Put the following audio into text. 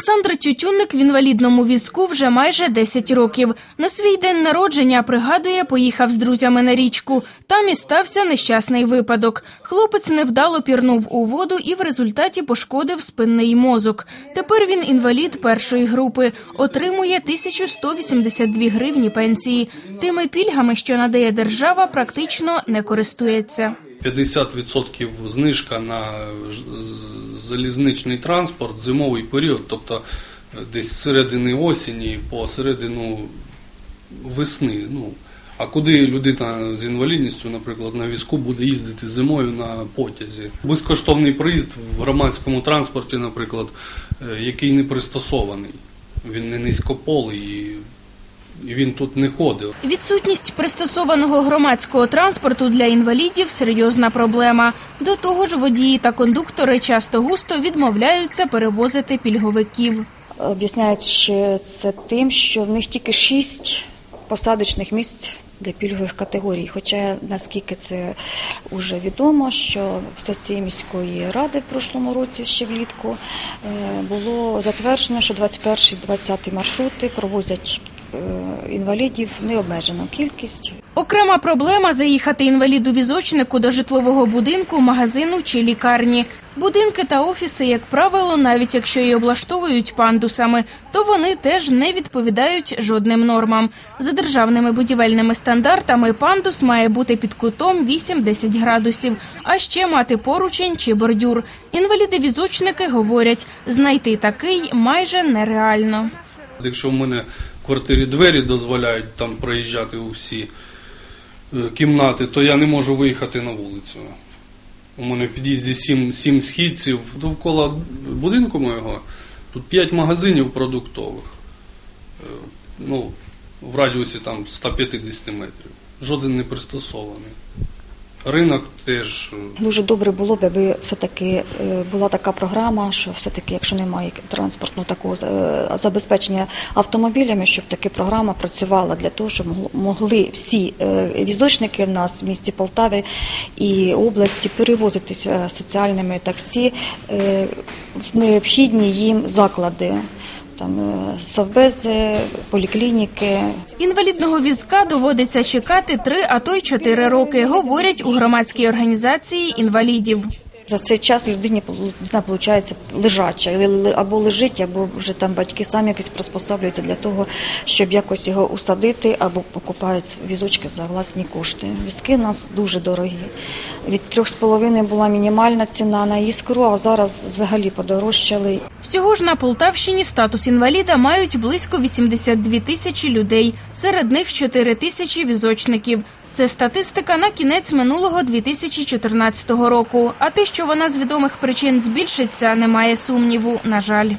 Олександр Тютюнник в інвалідному візку вже майже 10 років. На свій день народження, пригадує, поїхав з друзями на річку. Там і стався нещасний випадок. Хлопець невдало пірнув у воду і в результаті пошкодив спинний мозок. Тепер він інвалід першої групи, отримує 1182 гривні пенсії. Тими пільгами, що надає держава, практично не користується. 50% знижка на залізничний транспорт зимовий період, тобто е, десь з середини осені по середину весни. Ну, а куди людина з інвалідністю, наприклад, на візку буде їздити зимою на потязі? Безкоштовний проїзд в громадському транспорті, наприклад, е, який не пристосований. Він не низькополий і, і він тут не ходив. Відсутність пристосованого громадського транспорту для інвалідів серйозна проблема. До того ж, водії та кондуктори часто густо відмовляються перевозити пільговиків. Об'ясняється ще це тим, що в них тільки шість посадочних місць для пільгових категорій. Хоча наскільки це вже відомо, що в сесії міської ради в прошлому році ще влітку е, було затверджено, що 21-20 маршрути провозять інвалідів необмежену кількість. Окрема проблема заїхати інваліду-візочнику до житлового будинку, магазину чи лікарні. Будинки та офіси, як правило, навіть якщо і облаштовують пандусами, то вони теж не відповідають жодним нормам. За державними будівельними стандартами пандус має бути під кутом 8-10 градусів, а ще мати поручень чи бордюр. Інваліди-візочники говорять, знайти такий майже нереально. Якщо в мене квартирі двері дозволяють там проїжджати у всі е, кімнати, то я не можу виїхати на вулицю. У мене в під'їзді сім, сім східців. Довкола будинку моєго тут п'ять магазинів продуктових. Е, Ну, в радіусі там 150 метрів. Жоден не пристосований. Ринок теж. е, Дуже добре було б, аби все-таки е, була така програма, що все-таки, якщо немає транспортного такого е, забезпечення автомобілями, щоб таки програма працювала для того, щоб могли всі візочники в нас в місті Полтаві і області перевозитися соціальними таксі в необхідні їм заклади. Там е, совбези, поліклініки, Інвалідного візка доводиться чекати три, а то й чотири роки, говорять у громадській організації інвалідів. За цей час людині людина виходить лежача, або лежить, або вже там батьки самі якось приспособлюються для того, щоб якось його усадити, або покупають візочки за власні кошти. Візки у нас дуже дорогі. Від трьох з половиною була мінімальна ціна на іскру, а зараз взагалі подорожчали. Всього ж на Полтавщині статус інваліда мають близько 82 тисячі людей. Серед них 4 тисячі візочників. Це статистика на кінець минулого 2014 року. А те, що вона з відомих причин збільшиться, немає сумніву. На жаль.